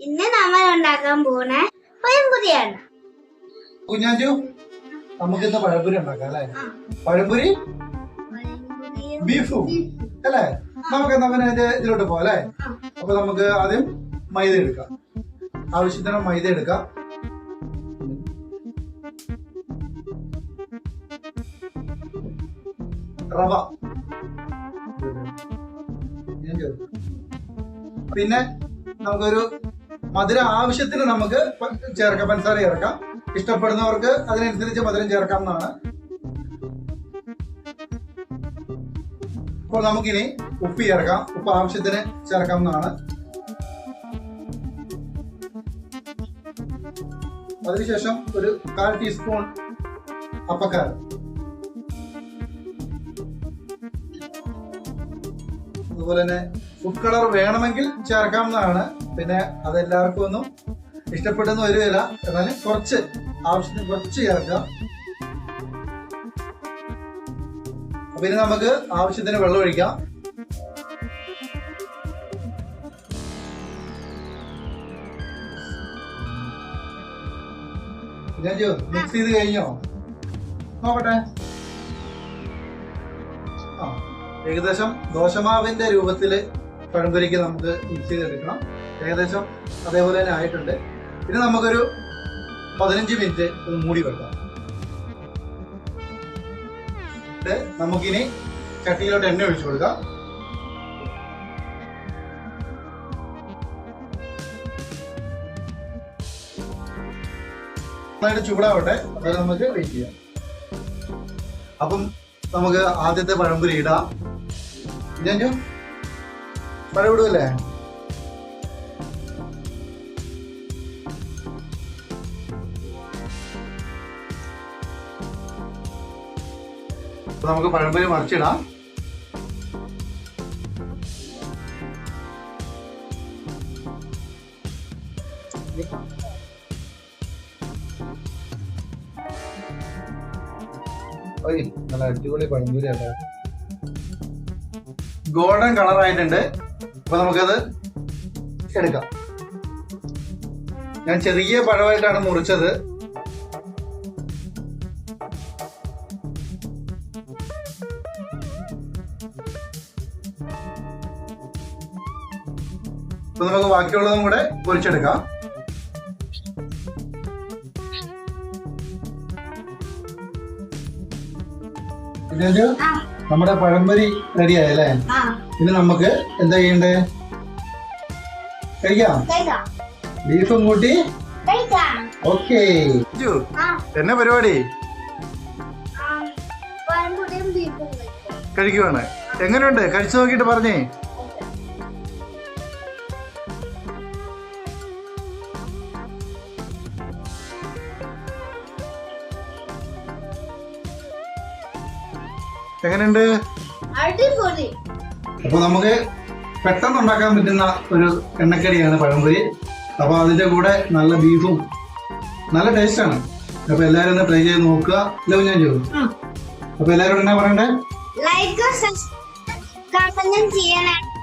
ഇന്ന് നമ്മൾ ഉണ്ടാക്കാൻ പോണ പഴംപുരിയാണ്. കുഞ്ഞാഞ്ചു നമുക്ക് ഇന്ന് പഴംപുരി ഉണ്ടാക്കാം അല്ലേ? പഴംപുരി? ബീഫും അല്ലേ? നമുക്ക് പിന്നെ അതിന്റെ ഇതിലോട്ട് പോവാം അല്ലേ? അപ്പൊ നമുക്ക് ആദ്യം മൈദ എടുക്കാം. ആവശ്യത്തിന് മൈദ എടുക്കാം. റവ. പിന്നെ നമുക്കൊരു മധുരം ആവശ്യത്തിന് നമുക്ക് ചേർക്കാം. പഞ്ചസാര ചേർക്കാം. ഇഷ്ടപ്പെടുന്നവർക്ക് അതിനനുസരിച്ച് മധുരം ചേർക്കാം എന്നാണ് അപ്പോൾ നമുക്കിനി ഉപ്പ് ചേർക്കാം. ഉപ്പ് ആവശ്യത്തിന് ചേർക്കാം എന്നാണ് അതിനുശേഷം ഒരു കാൽ ടീസ്പൂൺ അപ്പക്കാരം. അതുപോലെ തന്നെ ഫുഡ് കളർ വേണമെങ്കിൽ ചേർക്കാവുന്നതാണ്. പിന്നെ അതെല്ലാവർക്കും ഒന്നും ഇഷ്ടപ്പെട്ടെന്ന് വരികയില്ല. എന്നാലും കുറച്ച് ആവശ്യത്തിന് കുറച്ച് ചേർക്കാം പിന്നെ നമുക്ക് ആവശ്യത്തിന് വെള്ളം ഒഴിക്കാം. മിക്സ് ചെയ്ത് കഴിഞ്ഞോ? നോക്കട്ടെ. ഏകദേശം ദോശമാവിന്റെ രൂപത്തിൽ പഴംപൊരിക്ക് നമുക്ക് മിക്സ് ചെയ്തെടുക്കണം. ഏകദേശം അതേപോലെ തന്നെ ആയിട്ടുണ്ട്. ഇനി നമുക്കൊരു പതിനഞ്ച് മിനിറ്റ് ഒന്ന് മൂടി വെക്കാം. നമുക്കിനി ചട്ടിയിലോട്ട് എണ്ണ ഒഴിച്ചു കൊടുക്കാം. നന്നായിട്ട് ചൂടാവട്ടെ. അതായത് നമുക്ക് വെയിറ്റ് ചെയ്യാം. അപ്പം നമുക്ക് ആദ്യത്തെ പഴംപൊരി ഇടാം. ഞാൻ പഴം ഇടുമല്ലേ അപ്പൊ നമുക്ക് പഴംപൊരി മറിച്ചിടാം. നല്ല അടിപൊളി പഴംപൊരി അല്ലേ ഗോൾഡൻ കളർ ആയിട്ടുണ്ട് അപ്പൊ നമുക്കത് എടുക്കാം. ഞാൻ ചെറിയ പഴമായിട്ടാണ് മുറിച്ചത്. അപ്പൊ നമുക്ക് ബാക്കിയുള്ളതും കൂടെ പൊരിച്ചെടുക്കാം. ആ. നമ്മുടെ പഴംപൊരി റെഡി അല്ലേ? ഇനി നമുക്ക് എന്താ ചെയ്യണ്ടേ? കഴിക്കാം? ബീഫും കൂട്ടി? ഓക്കെ എന്നെ പരിപാടി? കഴിക്കുവാണ്. എങ്ങനെയുണ്ട്? കഴിച്ചു നോക്കിയിട്ട് പറഞ്ഞേ. എങ്ങനെയുണ്ട്? അപ്പൊ നമുക്ക് പെട്ടെന്ന് ഉണ്ടാക്കാൻ പറ്റുന്ന ഒരു എണ്ണക്കടിയാണ് പഴംപൊരി. അപ്പൊ അതിന്റെ കൂടെ നല്ല ബീഫും നല്ല ടേസ്റ്റ് ആണ്. അപ്പൊ എല്ലാരും ഒന്ന് ട്രൈ ചെയ്ത് നോക്കുക. അല്ലേ ഞാൻ ചോദിച്ചു അപ്പൊ എല്ലാവരും എന്നാ പറയണ്ടേ? ലൈക്ക് ചെയ്യാനായിട്ട്